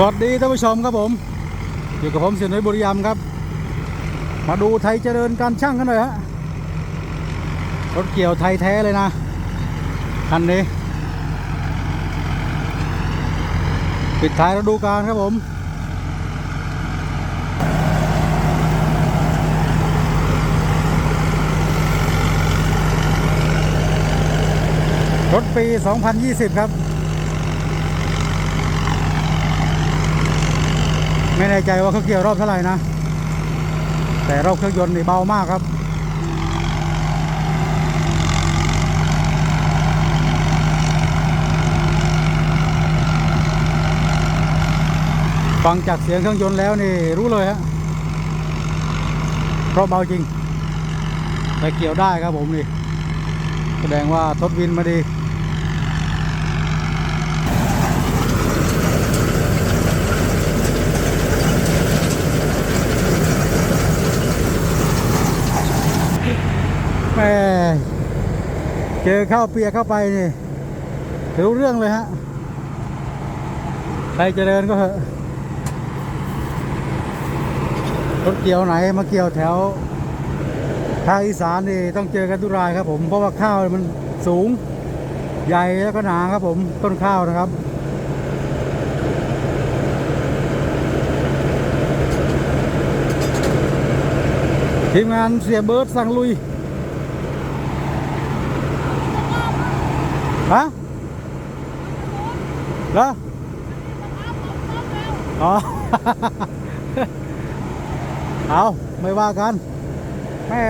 สวัสดีท่านผู้ชมครับผม อยู่กับผมเสียนุ้ยบุรีรัมครับ มาดูไทยเจริญการช่างกันหน่อยฮะรถเกี่ยวไทยแท้เลยนะคันนี้ ปิดท้ายฤดูกาลครับผมรถปี 2020 ครับ ไม่แน่ใจว่าเขาเกี่ยวรอบเท่าไหร่นะ แต่รอบเครื่องยนต์นี่เบามากครับฟังจากเสียงเครื่องยนต์แล้วนี่รู้เลยฮะเพราะเบาจริง แต่เกี่ยวได้ครับผมนี่ แสดงว่าทดวินมาดี แม่ เจอข้าวเปียกเข้าไปนี่รู้เรื่องเลยฮะใครจะเดินก็เถอะรถเกี่ยวไหนมาเกี่ยวแถวทางอีสานนี่ต้องเจอกันทุกรายครับผมเพราะว่าข้าวมันสูงใหญ่แล้วก็หนาครับผมต้นข้าวนะครับทีมงานเสียเบิร์ดสั่งลุย ฮะเหรออ๋อ เอาไม่ว่ากัน แม่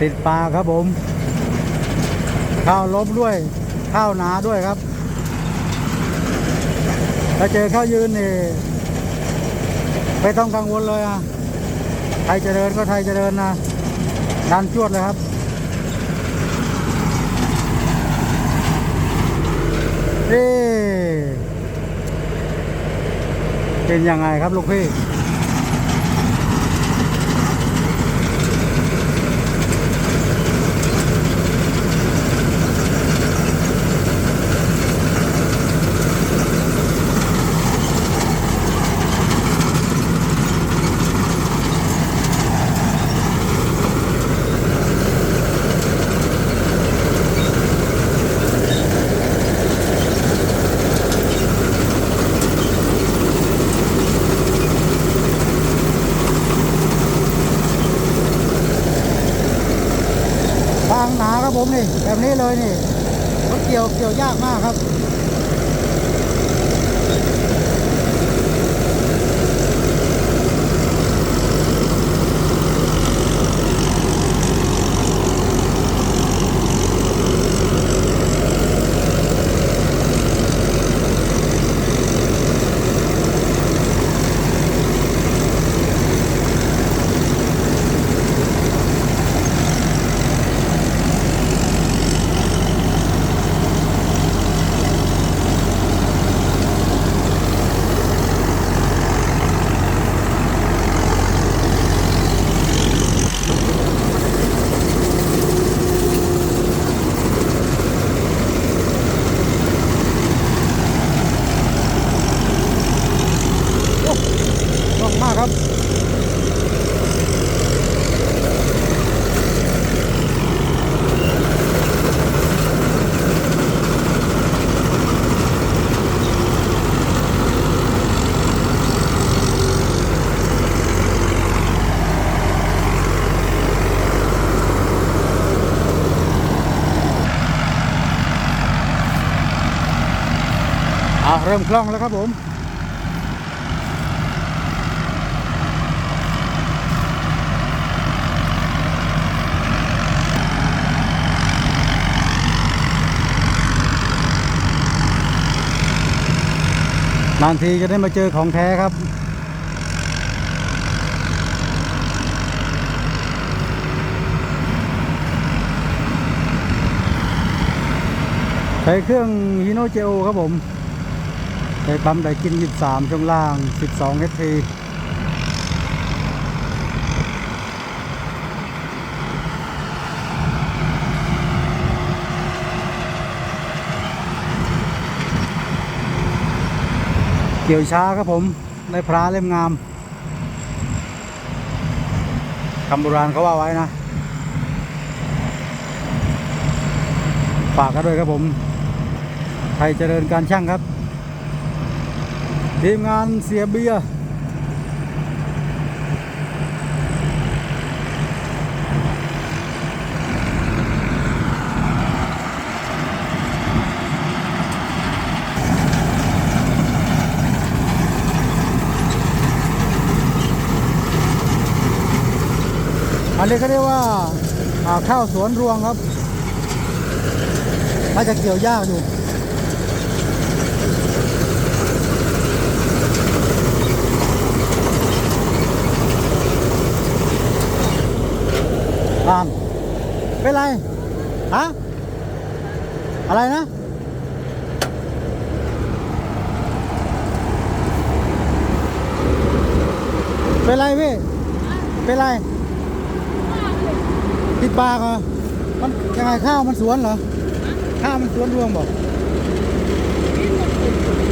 ติดปลาครับผม ข้าวล้มด้วย ข้าวหนาด้วยครับถ้าเจอข้าวยืนนี่ไม่ต้องกังวลเลยอะไทยเจริญก็ไทยเจริญนะดันจวดเลยครับเอ๊เป็นยังไงครับลูกพี่ ผมนี่แบบนี้เลยนี่รถเกี่ยวเกี่ยวยากมากครับ อะเริ่มคล่องแล้วครับผมนานทีจะได้มาเจอของแท้ครับ ใช้เครื่องฮีโนเจโอครับผม ไดปั๊มไดกิน 23 ช่วงล่าง 12 HP เกี่ยวช้าครับผมในพระเล่มงามคำโบราณเขาว่าไว้นะ ฝากกันด้วยครับผม ไทยเจริญการช่างครับ ทีมงานเสียเบียร์อันนี้เขาเรียกว่าาข้าวสวนรวงครับน่าจะเกี่ยวยากอยู่ เป็นไรฮะอะไรนะเป็นไรพี่ เป็นไร ติดปากเหรอ มันยังไงข้าวมันสวนเหรอ ข้าวมันสวนรวงบอก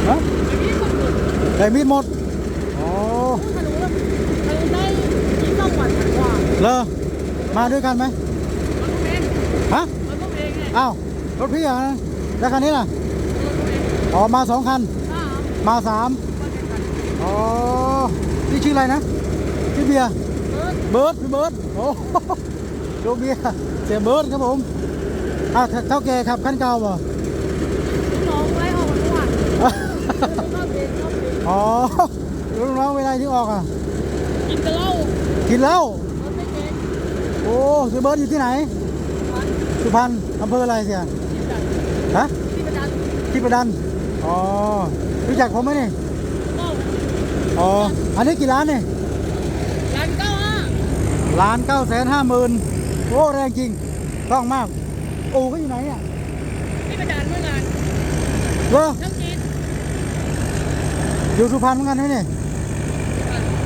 ฮะใส่มีดหมดอ๋อเลอมาด้วยกันไหมฮะ อ้าวรถพี่เหรอแล้วคันนี้ล่ะอ๋อมาสองคัน มาสามอ๋อนี่ชื่ออะไรนะชื่อเบียร์เบิร์ดพี่เบิร์ดโอ้ดูเบียร์เสียเบิร์ดครับผมอ้าวเท่าแกขับคันเก่าป่ะอ๋อลูกน้องเวลาที่ออกอะกินแต่เหล้ากินเหล้ารถไม่เก่งโอ้เสียเบิร์ดอยู่ที่ไหน สุพรรณอำเภออะไรเสียฮะที่ประจันที่ประดันอ๋อรู้จักผมไหมนี่ก็อ๋ออันนี้กี่ล้านนี่ร้านเก้าห้าล้านเก้าแสนห้าหมื่นโอ้แรงจริงคล่องมากโอ้ก็อยู่ไหนเนี่ยที่ประจันเมื่องานเหรอทั้งจีนอยู่สุพรรณเหมือนกันไหมนี่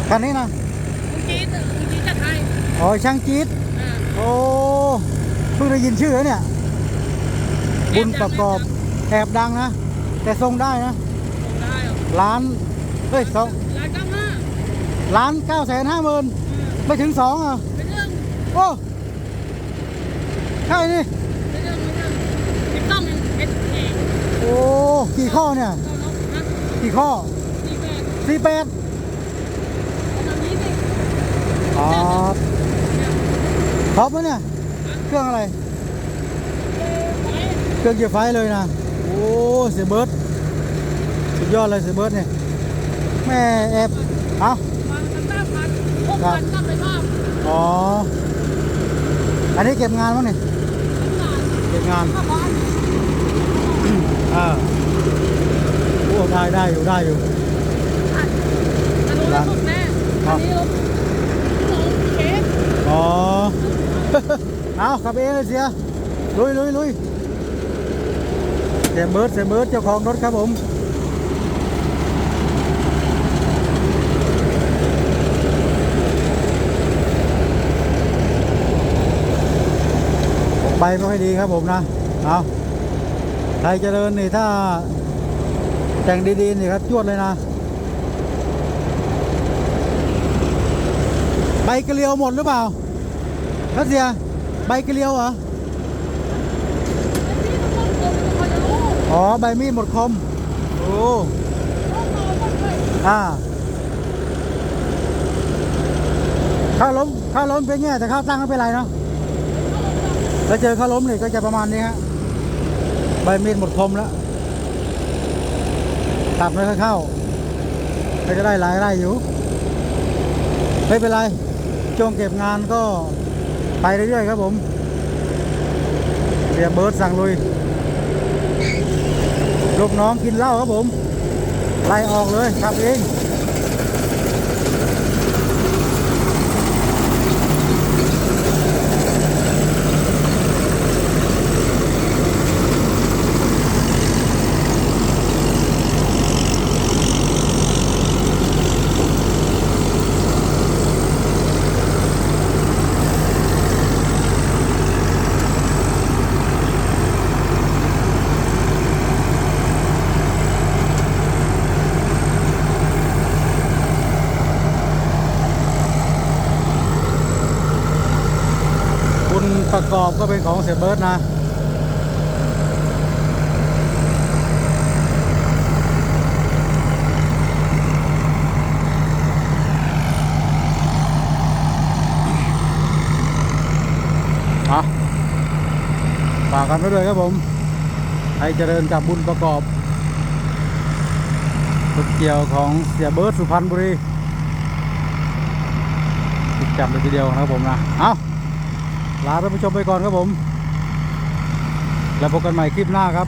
คันนี้นะคุณจีนคุณจีนจะไทยอ๋อช่างจี๊ดอ่าโอ้ เพิ่งได้ยินชื่อแล้วเนี่ย บุญประกอบแอบดังนะ แต่ทรงได้นะส่งได้เหรอล้านเฮ้ยสองร้านเก้าห้าล้านเก้าแสนห้าหมื่นไม่ถึงสองอะเป็นเรื่องโอ้ใช่นี่เป็นเรื่องเป็นเรื่องติดต้องเป็นเองโอ้กี่ข้อเนี่ยเราเนาะนะกี่ข้อสี่แปดสี่แปดประมาณนี้สิอ๋อเนี่ยท็อปไหมเนี่ย เครื่องอะไรเอ่อไว้เครื่องเกียร์ไฟเลยนะ โอ้เสียเบิร์ดสุดยอดเลยเสียเบิร์ดเนี่ยแม่แอบเอามากันแต้พันหกพันตั้งไปภาพอ๋อ อันนี้เก็บงานมั้งเนี่ยทั้งงานเก็บงานห้าพันอ่าโอ้ได้ได้อยู่ได้อยู่อันอันนู้นรถแม่อันนี้รถน้องเค้ก อ๋อ เอาขับเองเลยเสียลุยลุยลุยเสียเบิร์ดเสียเบิร์ดเจ้าของรถครับผมใบไม่ค่อยดีครับผมนะเอาไทยเจริญนี่ถ้าแต่งดีๆนี่ครับจวดเลยนะใบกระเลียวหมดหรือเปล่ารัสเซีย ใบกระเลียวเหรอ อ๋อ ใบมีดหมดคม โอ้อ่าข้าวล้มข้าวล้มเป็นไงแต่ข้าวตั้งไม่เป็นไรเนาะถ้าเจอข้าวล้มนี่ก็จะประมาณนี้ฮะใบมีดหมดคมแล้วตัดไม่ค่อยเข้าก็จะได้หลายไร่อยู่ ไม่เป็นไรช่วงเก็บงานก็ ไปเรื่อยๆครับผมเรียบเบิร์ดสั่งลุยลูกน้องกินเหล้าครับผม ไล่ออกเลยครับเอง ประกอบก็เป็นของเสียเบิร์ดนะอะฝากกันไว้ด้วยครับผมให้เจริญกับบุญประกอบรถเกี่ยวของเสียเบิร์ดสุพรรณบุรีจับเลยทีเดียวนะครับผมนะ เอา ลาท่านผู้ชมไปก่อนครับผม แล้วพบกันใหม่คลิปหน้าครับ